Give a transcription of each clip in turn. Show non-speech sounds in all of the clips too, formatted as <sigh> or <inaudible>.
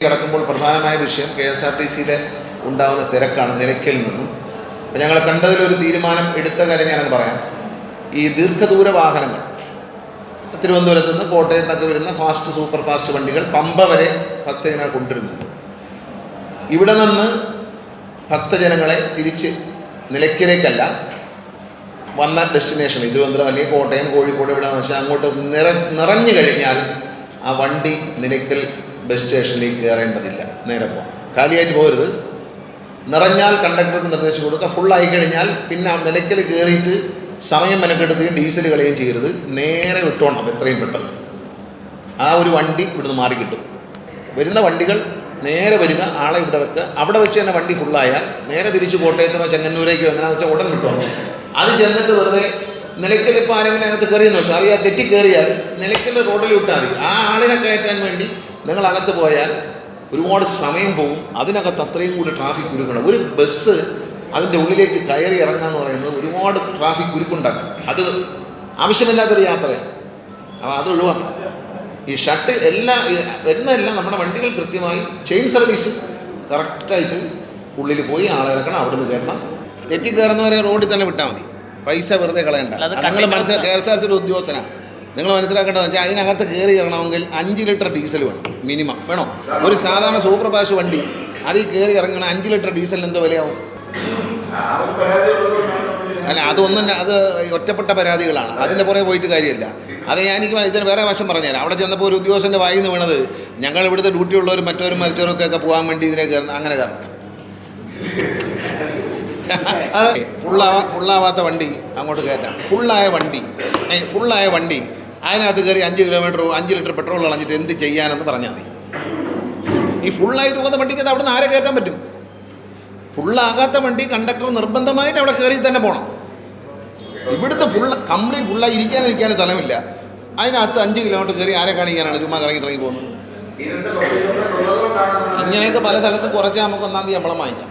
കിടക്കുമ്പോൾ പ്രധാനമായ വിഷയം കെ എസ് ആർ ടി സിയിലെ ഉണ്ടാകുന്ന തിരക്കാണ് നിലയ്ക്കിൽ നിന്നും. അപ്പം ഞങ്ങൾ കണ്ടതിലൊരു തീരുമാനം എടുത്ത കാര്യം ഞാനങ്ങ് പറയാം. ഈ ദീർഘദൂര വാഹനങ്ങൾ തിരുവനന്തപുരത്ത് നിന്ന് കോട്ടയത്ത് നിന്നൊക്കെ വരുന്ന ഫാസ്റ്റ് സൂപ്പർ ഫാസ്റ്റ് വണ്ടികൾ പമ്പ വരെ ഭക്തജനങ്ങൾ കൊണ്ടുവരുന്നുണ്ട്. ഇവിടെ നിന്ന് ഭക്തജനങ്ങളെ തിരിച്ച് നിലയ്ക്കലേക്കല്ല വന്ന ഡെസ്റ്റിനേഷൻ തിരുവനന്തപുരം അല്ലെങ്കിൽ കോട്ടയം കോഴിക്കോട് എവിടെയാണെന്ന് വെച്ചാൽ അങ്ങോട്ട് നിറ നിറഞ്ഞു കഴിഞ്ഞാൽ ആ വണ്ടി നിലയ്ക്കൽ ബസ് സ്റ്റേഷനിലേക്ക് കയറേണ്ടതില്ല. നേരെ പോകാം കാലിയായിട്ട് പോകരുത്. നിറഞ്ഞാൽ കണ്ടക്ടർക്ക് നിർദ്ദേശം കൊടുക്കുക. ഫുള്ളായി കഴിഞ്ഞാൽ പിന്നെ നിലയ്ക്കൽ കയറിയിട്ട് സമയം മെനക്കെടുത്തുകയും ഡീസൽ കളയുകയും ചെയ്യരുത്. നേരെ വിട്ടോണം എത്രയും പെട്ടെന്ന്. ആ ഒരു വണ്ടി ഇവിടുന്ന് മാറി കിട്ടും. വരുന്ന വണ്ടികൾ നേരെ വരിക ആളെ ഇവിടെ ഇറക്കുക അവിടെ വെച്ച് തന്നെ വണ്ടി ഫുള്ളായാൽ നേരെ തിരിച്ച് കോട്ടയത്തിനോ ചെങ്ങന്നൂരേക്കോ എങ്ങനെയാണെന്ന് വെച്ചാൽ ഉടൻ കിട്ടും. അത് ചെന്നിട്ട് വെറുതെ നിലയ്ക്കൽ ഇപ്പോൾ ആരെങ്കിലും അതിനകത്ത് കയറിയെന്ന് വെച്ചാൽ അറിയാതെ തെറ്റി കയറിയാൽ നിലയ്ക്കൽ റോഡിൽ വിട്ടാൽ മതി. ആ ആളിനെ കയറ്റാൻ വേണ്ടി നിങ്ങൾ അകത്ത് പോയാൽ ഒരുപാട് സമയം പോകും അതിനകത്ത് അത്രയും കൂടി ട്രാഫിക് കുരുക്കണം ഒരു ബസ് അതിന്റെ ഉള്ളിലേക്ക് കയറി ഇറങ്ങുക എന്ന് പറയുന്നത് ഒരുപാട് ട്രാഫിക് കുരുക്കുണ്ടാക്കും. അത് ആവശ്യമില്ലാത്തൊരു യാത്രയാണ് അപ്പോൾ അത് ഒഴിവാക്കണം. ഈ ഷട്ട് എല്ലാ എന്നെല്ലാം നമ്മുടെ വണ്ടികൾ കൃത്യമായി ചെയിൻ സർവീസ് കറക്റ്റായിട്ട് ഉള്ളിൽ പോയി ആളെ ഇറക്കണം അവിടെ നിന്ന് കയറണം. തെറ്റി കയറുന്നവരെ റോഡിൽ തന്നെ വിട്ടാൽ മതി. പൈസ വെറുതെ കളയണ്ട. ഞങ്ങൾ മനസ്സിലാക്കി കെ എസ് ആർ ഉദ്യോഗസ്ഥനാണ് നിങ്ങൾ മനസ്സിലാക്കേണ്ടത് വെച്ചാൽ അതിനകത്ത് കയറി ഇറങ്ങണമെങ്കിൽ അഞ്ച് ലിറ്റർ ഡീസൽ വേണം മിനിമം. വേണോ? ഒരു സാധാരണ സൂപ്പർ ഫാസ്റ്റ് വണ്ടി അതിൽ കയറി ഇറങ്ങണ അഞ്ച് ലിറ്റർ ഡീസലിന് എന്തോ വിലയാവും? അല്ല അതൊന്നും അത് ഒറ്റപ്പെട്ട പരാതികളാണ്. അതിന്റെ പുറകെ പോയിട്ട് കാര്യമില്ല. അത് ഞാൻ എനിക്ക് ഇതിന് വേറെ വശം പറഞ്ഞുതരാം. അവിടെ ചെന്നപ്പോൾ ഒരു ഉദ്യോഗസ്ഥന്റെ വായിൽ നിന്ന് വീണത് ഞങ്ങൾ ഇവിടുത്തെ ഡ്യൂട്ടി ഉള്ളവരും മറ്റവരും മരിച്ചവരൊക്കെ ഒക്കെ പോകാൻ വേണ്ടി ഇതിനെ കയറുന്ന അങ്ങനെ കാരണം <laughs> ഫുള്ളാവാ ഫുള്ളാവാത്ത വണ്ടി അങ്ങോട്ട് കയറ്റാം. ഫുള്ളായ വണ്ടി ഫുള്ളായ വണ്ടി അതിനകത്ത് കയറി അഞ്ച് കിലോമീറ്റർ അഞ്ച് ലിറ്റർ പെട്രോൾ കളഞ്ഞിട്ട് എന്ത് ചെയ്യാനെന്ന് പറഞ്ഞാൽ മതി. ഈ ഫുള്ളായിട്ട് പോകുന്ന വണ്ടിക്ക് അവിടെ നിന്ന് ആരെ കയറ്റാൻ പറ്റും? ഫുള്ളാകാത്ത വണ്ടി കണ്ടക്ടർ നിർബന്ധമായിട്ട് അവിടെ കയറി തന്നെ പോകണം ഇവിടുത്തെ ഫുൾ കംപ്ലീറ്റ് ഫുള്ളായി ഇരിക്കാനും ഇരിക്കാനും സ്ഥലമില്ല. അതിനകത്ത് അഞ്ച് കിലോമീറ്റർ കയറി ആരെ കാണിക്കാനാണ് ചുമ്മാ കറങ്ങി ഇറങ്ങി പോകുന്നത്? ഇങ്ങനെയൊക്കെ പല സ്ഥലത്തും കുറച്ച് നമുക്ക് ഒന്നാം തീയതി ശമ്പളം വാങ്ങിക്കാം.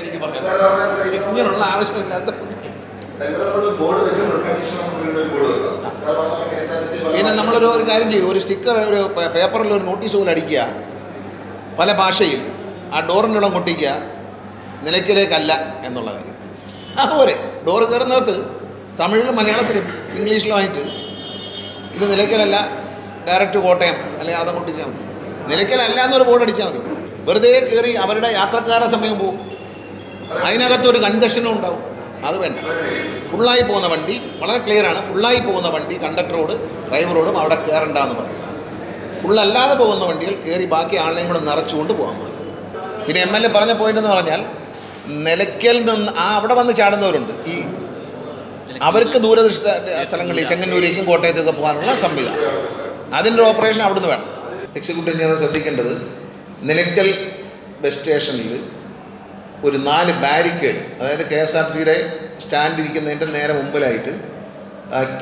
എനിക്ക് പറയാം ഇങ്ങനെയുള്ള ആവശ്യമില്ലാത്ത പിന്നെ നമ്മളൊരു ഒരു കാര്യം ചെയ്യും. ഒരു സ്റ്റിക്കർ ഒരു പേപ്പറിൽ ഒരു നോട്ടീസ് പോലെ അടിക്കുക. പല ഭാഷയിൽ ആ ഡോറിന്റെ ഇടം കൊട്ടിക്കുക നിലയ്ക്കിലേക്കല്ല എന്നുള്ള കാര്യം. അതുപോലെ ഡോറ് കയറുന്നിടത്ത് തമിഴിലും മലയാളത്തിലും ഇംഗ്ലീഷിലുമായിട്ട് ഇത് നിലയ്ക്കലല്ല ഡയറക്റ്റ് കോട്ടയം അല്ലെങ്കിൽ അതം കൊട്ടിച്ചാൽ മതി. നിലയ്ക്കലല്ല എന്നൊരു ബോർഡ് അടിച്ചാൽ മതി. വെറുതെ കയറി അവരുടെ യാത്രക്കാരുടെ സമയം പോകും അതിനകത്തൊരു കൺജഷനും ഉണ്ടാവും. അത് വേണ്ട. ഫുള്ളായി പോകുന്ന വണ്ടി വളരെ ക്ലിയർ ആണ്. ഫുള്ളായി പോകുന്ന വണ്ടി കണ്ടക്ടറോട് ഡ്രൈവറോടും അവിടെ കയറണ്ട എന്ന് പറയുക ഫുള്ളല്ലാതെ പോകുന്ന വണ്ടികൾ കയറി ബാക്കി ആളിനെയും കൂടെ നിറച്ചുകൊണ്ട് പോകാൻ പറയും. പിന്നെ എം എൽ എ പറഞ്ഞ പോയിന്റ് എന്ന് പറഞ്ഞാൽ നിലയ്ക്കൽ നിന്ന് ആ അവിടെ വന്ന് ചാടുന്നവരുണ്ട്. ഈ അവർക്ക് ദൂരദൃഷ്ട സ്ഥലങ്ങളിൽ ചെങ്ങന്നൂരേക്കും കോട്ടയത്തേക്കും പോകാനുള്ള സംവിധാനം. അതിന്റെ ഓപ്പറേഷൻ അവിടുന്ന് വേണം. എക്സിക്യൂട്ടീവ് എഞ്ചിനീയർ ശ്രദ്ധിക്കേണ്ടത് നിലയ്ക്കൽ ബസ് സ്റ്റേഷനിൽ ഒരു നാല് ബാരിക്കേഡ് അതായത് കെ എസ് ആർ സിയുടെ സ്റ്റാൻഡ് ഇരിക്കുന്നതിന്റെ നേരെ മുമ്പിലായിട്ട്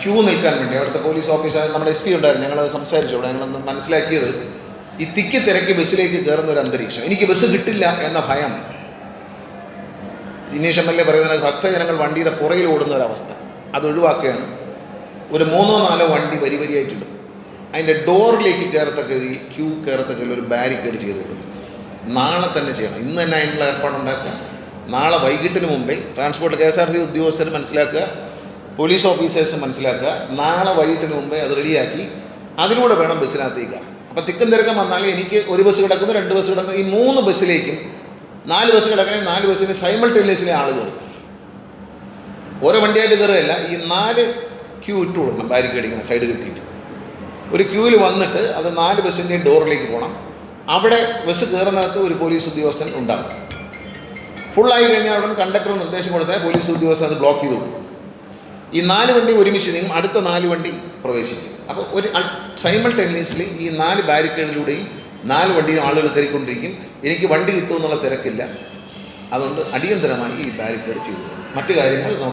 ക്യൂ നിൽക്കാൻ വേണ്ടി അവിടുത്തെ പോലീസ് ഓഫീസർ നമ്മുടെ എസ് പി ഉണ്ടായിരുന്നു ഞങ്ങളത് സംസാരിച്ചു. അവിടെ ഞങ്ങളൊന്ന് മനസ്സിലാക്കിയത് ഈ തിക്കി തിരക്കി ബസ്സിലേക്ക് കയറുന്ന ഒരു അന്തരീക്ഷം. എനിക്ക് ബസ് കിട്ടില്ല എന്ന ഭയം. ദിനേശ് എം എൽ എ പറയുന്നത് ഭക്തജനങ്ങൾ വണ്ടിയുടെ പുറകിൽ ഓടുന്ന ഒരവസ്ഥ അത് ഒഴിവാക്കുകയാണ്. ഒരു മൂന്നോ നാലോ വണ്ടി വരി വരിയായിട്ടുണ്ട്. അതിന്റെ ഡോറിലേക്ക് കയറത്തക്ക രീതിയിൽ ക്യൂ കയറത്തക്ക ഒരു ബാരിക്കേഡ് ചെയ്ത് കൊടുക്കും നാളെ തന്നെ ചെയ്യണം. ഇന്ന് തന്നെ അതിനുള്ള ഏർപ്പാടുണ്ടാക്കുക നാളെ വൈകിട്ടിന് മുമ്പേ transport K S R C ഉദ്യോഗസ്ഥർ മനസ്സിലാക്കുക. പോലീസ് ഓഫീസേഴ്സ് മനസ്സിലാക്കുക. നാളെ വൈകിട്ടിന് മുമ്പേ അത് റെഡിയാക്കി അതിലൂടെ വേണം ബസ്സിനകത്തേക്ക് അപ്പോൾ തിക്കും തിരക്കം വന്നാൽ എനിക്ക് ഒരു ബസ് കിടക്കുന്നു രണ്ട് ബസ് കിടക്കുന്നു. ഈ മൂന്ന് ബസ്സിലേക്കും നാല് ബസ് കിടക്കണേ നാല് ബസ്സിന് സൈമൾട്ടേനിയസ്ലി ആൾ കയറും. ഓരോ വണ്ടിയായിട്ട് കയറുകയല്ല ഈ നാല് ക്യൂ ഇട്ടു കൊടുക്കണം ബാരിക്കേഡിങ്ങനെ സൈഡ് കിട്ടിയിട്ട്. ഒരു ക്യൂവിൽ വന്നിട്ട് അത് നാല് ബസ്സിന്റെയും ഡോറിലേക്ക് പോകണം അവിടെ ബസ് കയറുന്നിടത്ത് ഒരു പോലീസ് ഉദ്യോഗസ്ഥൻ ഉണ്ടാകും ഫുള്ളായി കഴിഞ്ഞാൽ അവിടെ കണ്ടക്ടർ നിർദ്ദേശം കൊടുത്താൽ പോലീസ് ഉദ്യോഗസ്ഥൻ അത് ബ്ലോക്ക് ചെയ്ത് കൊടുക്കും. ഈ നാല് വണ്ടി ഒരുമിച്ച് നീങ്ങും അടുത്ത നാല് വണ്ടി പ്രവേശിക്കും. അപ്പോൾ ഒരു സൈമൾട്ടേനിയസ്ലി ഈ നാല് ബാരിക്കേഡിലൂടെയും നാല് വണ്ടിയും ആളുകൾ കയറിക്കൊണ്ടിരിക്കും. എനിക്ക് വണ്ടി കിട്ടുമെന്നുള്ള തിരക്കില്ല. അതുകൊണ്ട് അടിയന്തരമായി ഈ ബാരിക്കേഡ് ചെയ്തു മറ്റു കാര്യങ്ങൾ